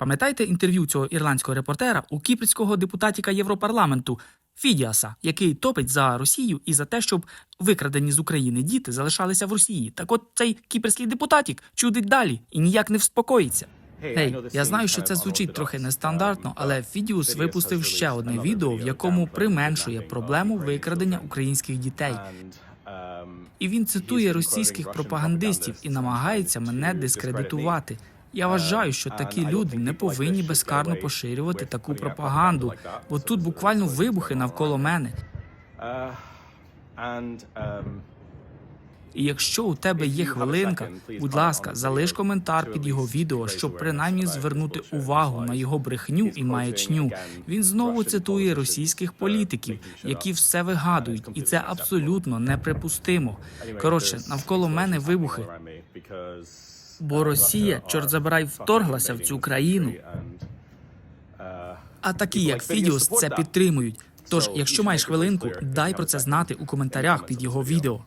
Пам'ятаєте інтерв'ю цього ірландського репортера у кіпрського депутатіка Європарламенту Фідіаса, який топить за Росію і за те, щоб викрадені з України діти залишалися в Росії. Так от цей кіпрський депутатік чудить далі і ніяк не вспокоїться. Гей, я знаю, що це звучить трохи нестандартно, але Фідіус випустив ще одне відео, в якому применшує проблему викрадення українських дітей. І він цитує російських пропагандистів і намагається мене дискредитувати. Я вважаю, що такі люди не повинні безкарно поширювати таку пропаганду, бо тут буквально вибухи навколо мене. І якщо у тебе є хвилинка, будь ласка, залиш коментар під його відео, щоб принаймні звернути увагу на його брехню і маячню. Він знову цитує російських політиків, які все вигадують, і це абсолютно неприпустимо. Коротше, навколо мене вибухи. Бо Росія, чорт забирай, вторглася в цю країну. А такі, як Фідіус, це підтримують. Тож, якщо маєш хвилинку, дай про це знати у коментарях під його відео.